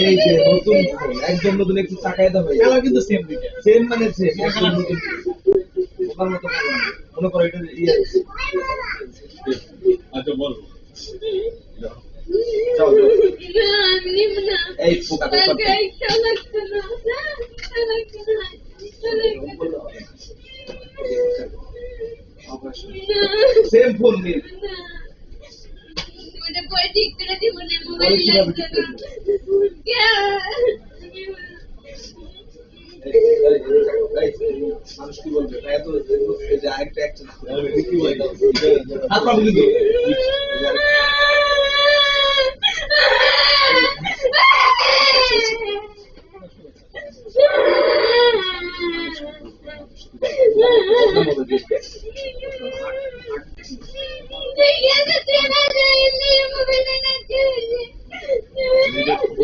এই যে নতুন একদম নতুন একটু চাকায় দাও এলা কিন্তু সেম দুইটা। সেম মানে সেম একদম নতুন। তোমার মতো মনে করো এটা ইয়ে আচ্ছা বল। সেম ফোন নিয়ে पोती इकडे ती म्हणे मोबाईल